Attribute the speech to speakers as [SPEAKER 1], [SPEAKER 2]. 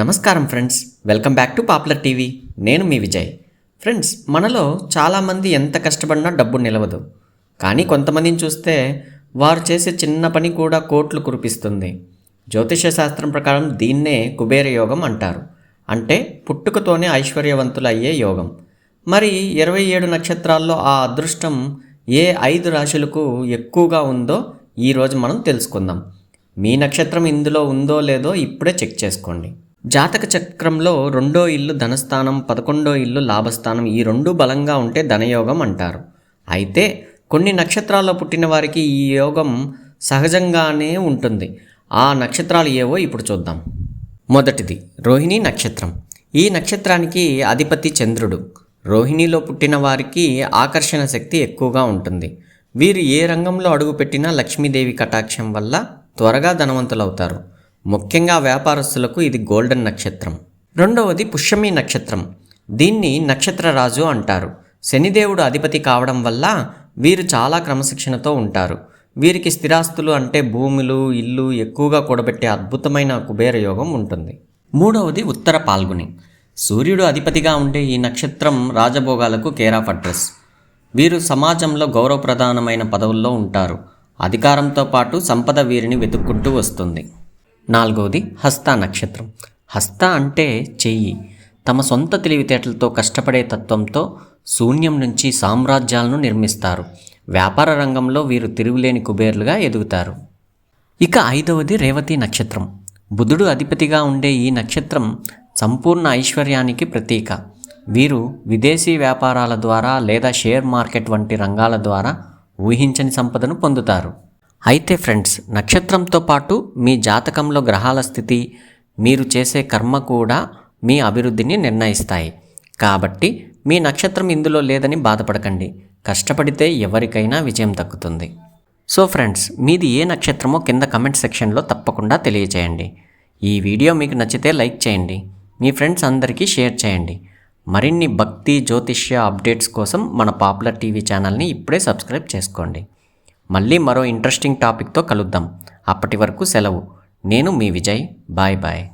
[SPEAKER 1] నమస్కారం friends. Welcome back to popular TV. నేను మీ విజయ్. ఫ్రెండ్స్ మనలో చాలామంది ఎంత కష్టపడినా డబ్బు నిలవదు. కానీ కొంతమందిని చూస్తే వారు చేసే చిన్న పని కూడా కోట్లు కురిపిస్తుంది. జ్యోతిష శాస్త్రం ప్రకారం దీన్నే కుబేర యోగం అంటారు. అంటే పుట్టుకతోనే ఐశ్వర్యవంతులు అయ్యే యోగం. మరి ఇరవై ఏడు నక్షత్రాల్లో ఆ అదృష్టం ఏ ఐదు రాశులకు ఎక్కువగా ఉందో ఈరోజు మనం తెలుసుకుందాం. మీ నక్షత్రం ఇందులో ఉందో లేదో ఇప్పుడే చెక్ చేసుకోండి. జాతక చక్రంలో రెండో ఇల్లు ధనస్థానం పదకొండో ఇల్లు లాభస్థానం ఈ రెండు బలంగా ఉంటే ధనయోగం అంటారు. అయితే కొన్ని నక్షత్రాల్లో పుట్టిన వారికి ఈ యోగం సహజంగానే ఉంటుంది. ఆ నక్షత్రాలు ఏవో ఇప్పుడు చూద్దాం. మొదటిది రోహిణి నక్షత్రం. ఈ నక్షత్రానికి అధిపతి చంద్రుడు. రోహిణిలో పుట్టిన వారికి ఆకర్షణ శక్తి ఎక్కువగా ఉంటుంది. వీరు ఏ రంగంలో అడుగుపెట్టినా లక్ష్మీదేవి కటాక్షం వల్ల త్వరగా ధనవంతులవుతారు. ముఖ్యంగా వ్యాపారస్తులకు ఇది గోల్డెన్ నక్షత్రం. రెండవది పుష్యమి నక్షత్రం. దీన్ని నక్షత్రరాజు అంటారు. శనిదేవుడు అధిపతి కావడం వల్ల వీరు చాలా క్రమశిక్షణతో ఉంటారు. వీరికి స్థిరాస్తులు అంటే భూములు ఇల్లు ఎక్కువగా కూడబెట్టే అద్భుతమైన కుబేర యోగం ఉంటుంది. మూడవది ఉత్తర పాల్గొని. సూర్యుడు అధిపతిగా ఉండే ఈ నక్షత్రం రాజభోగాలకు కేర్ ఆఫ్ అడ్రస్. వీరు సమాజంలో గౌరవప్రధానమైన పదవుల్లో ఉంటారు. అధికారంతో పాటు సంపద వీరిని వెతుక్కుంటూ వస్తుంది. నాలుగవది హస్త నక్షత్రం. హస్త అంటే చెయ్యి. తమ సొంత తెలివితేటలతో కష్టపడే తత్వంతో శూన్యం నుంచి సామ్రాజ్యాలను నిర్మిస్తారు. వ్యాపార రంగంలో వీరు తిరుగులేని కుబేర్లుగా ఎదుగుతారు. ఇక ఐదవది రేవతి నక్షత్రం. బుధుడు అధిపతిగా ఉండే ఈ నక్షత్రం సంపూర్ణ ఐశ్వర్యానికి ప్రతీక. వీరు విదేశీ వ్యాపారాల ద్వారా లేదా షేర్ మార్కెట్ వంటి రంగాల ద్వారా ఊహించని సంపదను పొందుతారు. అయితే ఫ్రెండ్స్ నక్షత్రంతో పాటు మీ జాతకంలో గ్రహాల స్థితి మీరు చేసే కర్మ కూడా మీ అభివృద్ధిని నిర్ణయిస్తాయి. కాబట్టి మీ నక్షత్రం ఇందులో లేదని బాధపడకండి. కష్టపడితే ఎవరికైనా విజయం దక్కుతుంది. సో ఫ్రెండ్స్ మీది ఏ నక్షత్రమో కింద కమెంట్ సెక్షన్లో తప్పకుండా తెలియచేయండి. ఈ వీడియో మీకు నచ్చితే లైక్ చేయండి. మీ ఫ్రెండ్స్ అందరికీ షేర్ చేయండి. మరిన్ని భక్తి జ్యోతిష్య అప్డేట్స్ కోసం మన పాపులర్ టీవీ ఛానల్ని ఇప్పుడే సబ్స్క్రైబ్ చేసుకోండి. మళ్ళీ మరో ఇంట్రెస్టింగ్ టాపిక్తో కలుద్దాం. అప్పటి వరకు సెలవు. నేను మీ విజయ్. Bye bye.